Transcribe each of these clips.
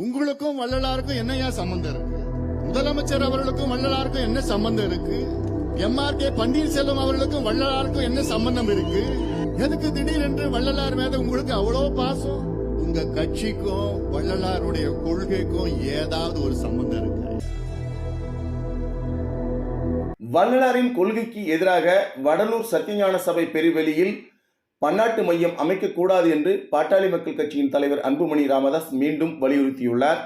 உங்களுக்கும் வள்ளலாருக்கும் என்னையா சம்பந்தம் இருக்கு? முதலமைச்சர் அவர்களுக்கும் வள்ளலாருக்கும் என்ன சம்பந்தம் இருக்கு? எம்ஆர் கே பன்னீர்செல்வம் அவர்களுக்கும் வள்ளலாருக்கும் என்ன சம்பந்தம் இருக்கு? எதுக்கு திடீரென்று வள்ளலார் மேல உங்களுக்கு அவ்வளவு பாசம்? உங்க கட்சிக்கும் வள்ளலாருடைய கொள்கைக்கும் ஏதாவது ஒரு சம்பந்தம் இருக்கு? வள்ளலாரின் கொள்கைக்கு எதிராக வடலூர் சத்தியஞான சபை பெருவெளியில் பன்னாட்டு மையம் அமைக்கக்கூடாது என்று பாட்டாளி மக்கள் கட்சியின் தலைவர் அன்புமணி ராமதாஸ் மீண்டும் வலியுறுத்தியுள்ளார்.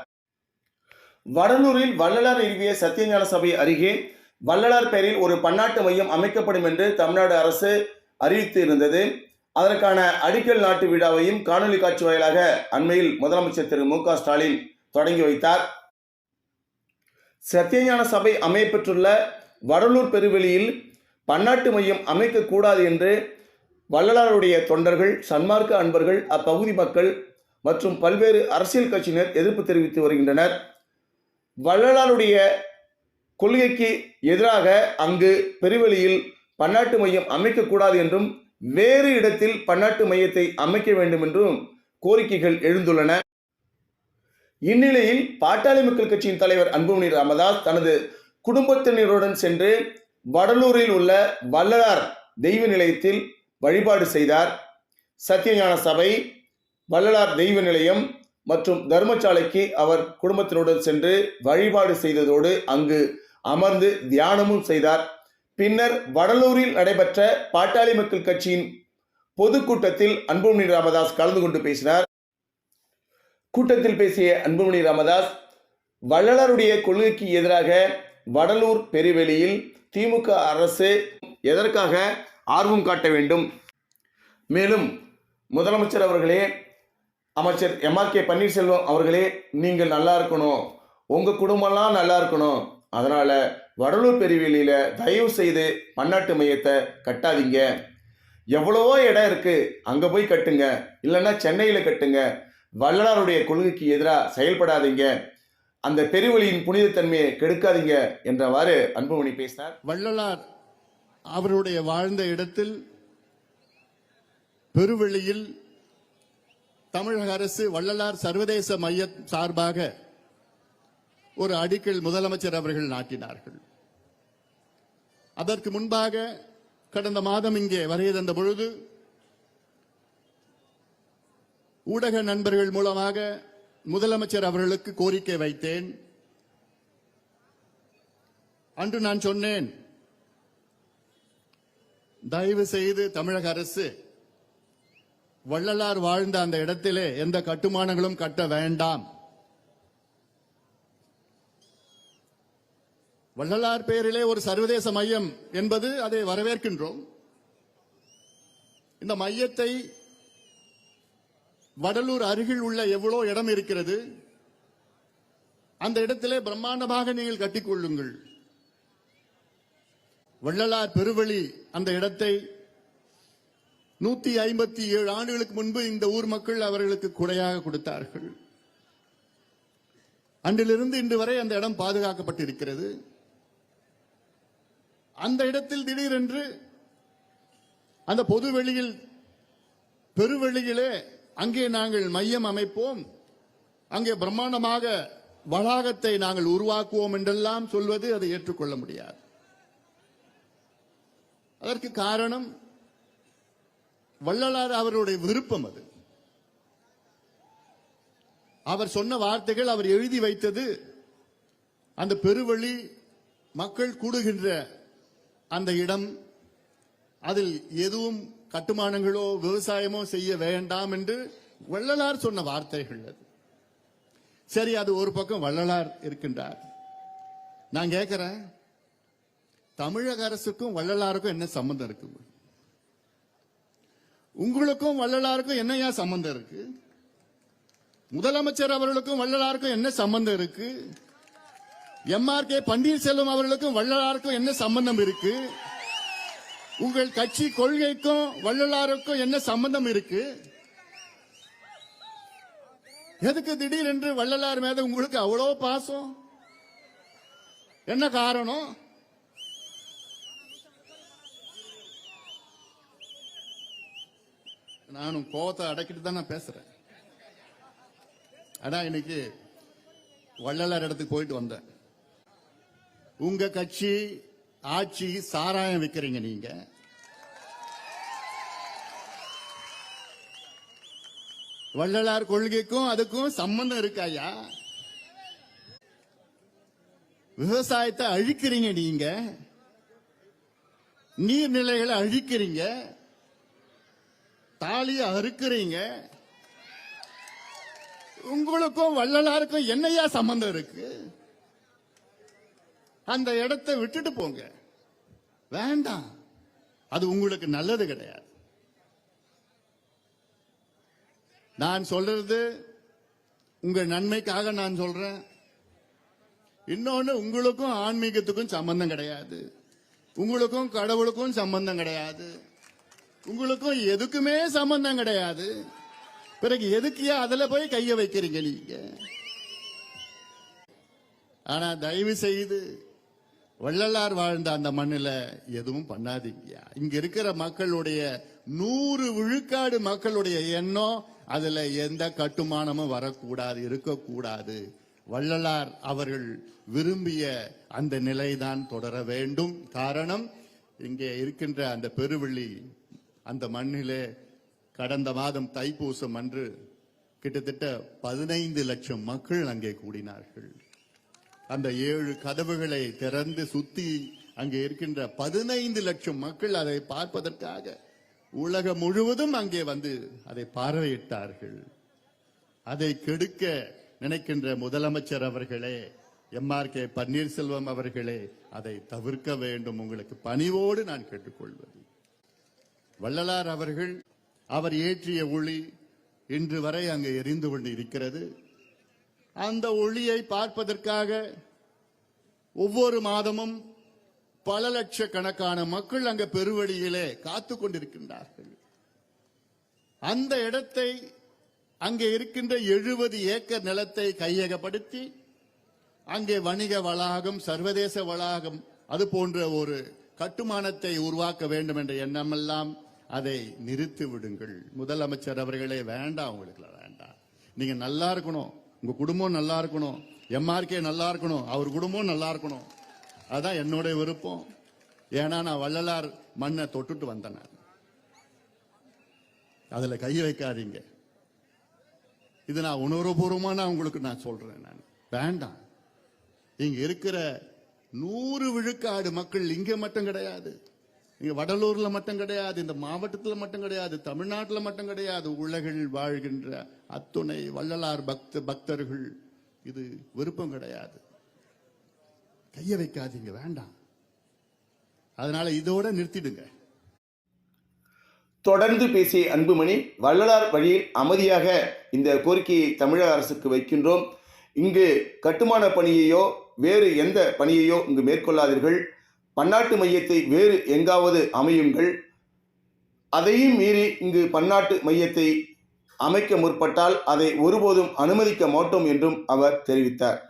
வடலூரில் வள்ளலார் நிறுவிய சத்தியஞான சபை அருகே வள்ளலார் பெயரில் ஒரு பன்னாட்டு மையம் அமைக்கப்படும் என்று தமிழ்நாடு அரசு அறிவித்து இருந்தது அதற்கான அடிக்கல் நாட்டு விழாவையும் காணொலி காட்சி வாயிலாக அண்மையில் முதலமைச்சர் திரு மு க ஸ்டாலின் தொடங்கி வைத்தார். சத்தியஞான சபை அமையப்பெற்றுள்ள வடலூர் பெருவெளியில் பன்னாட்டு மையம் அமைக்கக்கூடாது என்று வள்ளலாருடைய தொண்டர்கள் சன்மார்க்க அன்பர்கள் அப்பகுதி மக்கள் மற்றும் பல்வேறு அரசியல் கட்சியினர் எதிர்ப்பு தெரிவித்து வருகின்றனர். வள்ளலாருடைய கொள்கைக்கு எதிராக அங்கு பெருவெளியில் பன்னாட்டு மையம் அமைக்கக்கூடாது என்றும் வேறு இடத்தில் பன்னாட்டு மையத்தை அமைக்க வேண்டும் என்றும் கோரிக்கைகள் எழுந்துள்ளன. இந்நிலையில் பாட்டாளி மக்கள் கட்சியின் தலைவர் அன்புமணி ராமதாஸ் தனது குடும்பத்தினருடன் சென்று வடலூரில் உள்ள வள்ளலார் தெய்வ நிலையத்தில் வழிபாடு செய்தார். சத்தியஞான சபை வள்ளலார் தெய்வ நிலையம் மற்றும் தர்மசாலைக்கு அவர் குடும்பத்தினுடன் சென்று வழிபாடு செய்ததோடு அங்கு அமர்ந்து தியானமும் செய்தார். பின்னர் வடலூரில் நடைபெற்ற பாட்டாளி மக்கள் கட்சியின் பொதுக்கூட்டத்தில் அன்புமணி ராமதாஸ் கலந்து கொண்டு பேசினார். கூட்டத்தில் பேசிய அன்புமணி ராமதாஸ் வள்ளலாருடைய கொள்கைக்கு எதிராக வடலூர் பெருவெளியில் திமுக அரசு எதற்காக ஆர்வம் காட்ட வேண்டும். மேலும் முதலமைச்சர் அவர்களே அமைச்சர் எம்ஆர் கே. பன்னீர்செல்வம் அவர்களே நீங்கள் நல்லா இருக்கணும். உங்கள் குடும்பம்லாம் நல்லா இருக்கணும். அதனால் வடலூர் பெருவெளியில் தயவு செய்து பன்னாட்டு மையத்தை கட்டாதீங்க. எவ்வளவோ இடம் இருக்குது அங்கே போய் கட்டுங்க. இல்லைன்னா சென்னையில் கட்டுங்க. வள்ளலாருடைய கொள்கைக்கு எதிராக செயல்படாதீங்க. அந்த பெருவெளியின் புனிதத்தன்மையை கெடுக்காதீங்க என்றவாறு அன்புமணி பேசினார். வள்ளலார் அவருடைய வாழ்ந்த இடத்தில் பெருவெளியில் தமிழக அரசு வள்ளலார் சர்வதேச மைய சார்பாக ஒரு அடிக்கல் முதலமைச்சர் அவர்கள் நாட்டினார்கள். அதற்கு முன்பாக கடந்த மாதம் இங்கே வரைய தந்த பொழுது ஊடக நண்பர்கள் மூலமாக முதலமைச்சர் அவர்களுக்கு கோரிக்கை வைத்தேன். அன்று நான் சொன்னேன் தயவு செய்து தமிழக அரசு வள்ளலார் வாழ்ந்த அந்த இடத்திலே எந்த கட்டுமானங்களும் கட்ட வேண்டாம். வள்ளலார் பெயரிலே ஒரு சர்வதேச மையம் என்பது அதை வரவேற்கின்றோம். இந்த மையத்தை வடலூர் அருகில் உள்ள எவ்வளோ இடம் இருக்கிறது அந்த இடத்திலே பிரம்மாண்டமாக நீங்கள் கட்டிக்கொள்ளுங்கள் வள்ளலார் பெருவழி அந்த இடத்தை நூத்தி ஐம்பத்தி ஏழு ஆண்டுகளுக்கு முன்பு இந்த ஊர் மக்கள் அவர்களுக்கு குடையாக கொடுத்தார்கள். அன்றிலிருந்து இன்று வரை அந்த இடம் பாதுகாக்கப்பட்டிருக்கிறது. அந்த இடத்தில் திடீரென்று அந்த பொது வெளியில் பெருவெளியிலே அங்கே நாங்கள் மையம் அமைப்போம். அங்கே பிரம்மாண்டமாக வளாகத்தை நாங்கள் உருவாக்குவோம் என்றெல்லாம் சொல்வது அதை ஏற்றுக்கொள்ள முடியாது. அதற்கு காரணம் வள்ளலார் அவருடைய விருப்பம் அது. அவர் சொன்ன வார்த்தைகள் அவர் எழுதி வைத்தது அந்த பெருவழி மக்கள் கூடுகின்ற அந்த இடம். அதில் எதுவும் கட்டுமானங்களோ விவசாயமோ செய்ய வேண்டாம் என்று வள்ளலார் சொன்ன வார்த்தைகள் அது. சரி அது ஒரு பக்கம் வள்ளலார் இருக்கின்றார். நான் கேட்கிறேன் தமிழக அரசுக்கும் வள்ளலாருக்கும் என்ன சம்பந்தம் இருக்கு? உங்களுக்கும் வள்ளலாருக்கும் என்னையா சம்பந்தம் இருக்கு? முதலமைச்சர் அவர்களுக்கும் வள்ளலாருக்கும் என்ன சம்பந்தம் இருக்கு? எம்ஆர் கே பன்னீர்செல்வம் அவர்களுக்கும் வள்ளலாருக்கும் என்ன சம்பந்தம் இருக்கு? உங்கள் கட்சி கொள்கைக்கும் வள்ளலாருக்கும் என்ன சம்பந்தம் இருக்கு? எதுக்கு திடீரென்று வள்ளலார் மேல உங்களுக்கு அவ்வளோ பாசம்? என்ன காரணம்? நானும் கோவத்தை அடக்கிட்டு தான் நான் பேசுறேன். ஆனா இன்னைக்கு வள்ளலார் இடத்துக்கு போயிட்டு வந்தேன். உங்க கட்சி ஆட்சி சாராயம் விற்கிறீங்க நீங்க. வள்ளலார் கொள்கைக்கும் அதுக்கும் சம்பந்தம் இருக்காயா விவசாயத்தை அழிக்கிறீங்க நீங்க. நீர்நிலைகளை அழிக்கிறீங்க. தாலியை அறுக்கிறீங்க. உங்களுக்கும் வள்ளலாருக்கும் என்னையா சம்பந்தம் இருக்கு? அந்த இடத்தை விட்டுட்டு போங்க. வேண்டாம். அது உங்களுக்கு நல்லது கிடையாது. நான் சொல்றது உங்க நன்மைக்காக நான் சொல்றேன். இன்னொன்னு உங்களுக்கும் ஆன்மீகத்துக்கும் சம்பந்தம் கிடையாது. உங்களுக்கும் கடவுளுக்கும் சம்பந்தம் கிடையாது. உங்களுக்கும் எதுக்குமே சம்பந்தம் கிடையாது. பிறகு எதுக்கியா அதுல போய் கைய வைக்கிறீங்க நீங்க? ஆனா தயவு செய்து வள்ளலார் வாழ்ந்த அந்த மண்ணில் எதுவும் பண்ணாதீங்க. இங்க இருக்கிற மக்களுடைய நூறு விழுக்காடு மக்களுடைய எண்ணம் அதுல எந்த கட்டுமானமும் வரக்கூடாது இருக்கக்கூடாது. வள்ளலார் அவர்கள் விரும்பிய அந்த நிலைதான் தொடர வேண்டும். காரணம் இங்கே இருக்கின்ற அந்த பெருவெள்ளி அந்த மண்ணிலே கடந்த மாதம் தைப்பூசம் அன்று கிட்டத்தட்ட பதினைந்து லட்சம் மக்கள் அங்கே கூடினார்கள். அந்த ஏழு கதவுகளை திறந்து சுத்தி அங்கே இருக்கின்ற பதினைந்து லட்சம் மக்கள் அதை பார்ப்பதற்காக உலகம் முழுவதும் அங்கே வந்து அதை பார்வையிட்டார்கள். அதை கெடுக்க நினைக்கின்ற முதலமைச்சர் அவர்களே எம்ஆர் கே பன்னீர்செல்வம் அவர்களே அதை தவிர்க்க வேண்டும். உங்களுக்கு பணிவோடு நான் கேட்டுக்கொள்வது. வள்ளலார் அவர்கள் அவர் ஏற்றிய ஒளி இன்று வரை அங்கு எரிந்து கொண்டு இருக்கிறது அந்த ஒளியை பார்ப்பதற்காக ஒவ்வொரு மாதமும் பல லட்சக்கணக்கான மக்கள் அங்க பெருவழியிலே காத்து கொண்டிருக்கின்றார்கள். அந்த இடத்தை அங்கே இருக்கின்ற எழுபது ஏக்கர் நிலத்தை கையகப்படுத்தி அங்கே வணிக வளாகம் சர்வதேச வளாகம் அது போன்ற ஒரு கட்டுமானத்தை உருவாக்க வேண்டும் என்ற எண்ணமெல்லாம் அதை நிறுத்தி விடுங்கள். முதலமைச்சர் அவர்களே வேண்டாம் உங்களுக்கு வேண்டாம். நீங்க நல்லா இருக்கணும். உங்க குடும்பம் நல்லா இருக்கணும். எம்ஆர்கே நல்லா இருக்கணும். அவர் குடும்பம் நல்லா இருக்கணும். அதான் என்னோட விருப்பம். ஏன்னா நான் வள்ளலார் மண்ணை தொட்டுட்டு வந்தேன் நான். அதுல கை வைக்காதீங்க. இது நான் உணர்வுபூர்வமா நான் உங்களுக்கு நான் சொல்றேன் நான். வேண்டாம். இங்க இருக்கிற நூறு விழுக்காடு மக்கள் இங்க மட்டும் கிடையாது. இங்க வடலூர்ல மட்டும் கிடையாது இந்த மாவட்டத்துல மட்டும் கிடையாது தமிழ்நாட்டுல மட்டும் கிடையாது உலகில் வாழ்கின்ற அத்துணை வள்ளலார் பக்த பக்தர்கள். இது விருப்பம் கிடையாது. கைய வைக்காதீங்க வேண்டாம். அதனால இதோட நிறுத்திடுங்க. தொடர்ந்து பேசிய அன்புமணி வள்ளலார் வழியில் அமைதியாக இந்த கோரிக்கையை தமிழக அரசுக்கு வைக்கின்றோம். இங்கு கட்டுமான பணியையோ வேறு எந்த பணியையோ இங்கு மேற்கொள்ளாதீர்கள். பன்னாட்டு மையத்தை வேறு எங்காவது அமையுங்கள். அதையும் மீறி இங்கு பன்னாட்டு மையத்தை அமைக்க முற்பட்டால் அதை ஒருபோதும் அனுமதிக்க மாட்டோம் என்றும் அவர் தெரிவித்தார்.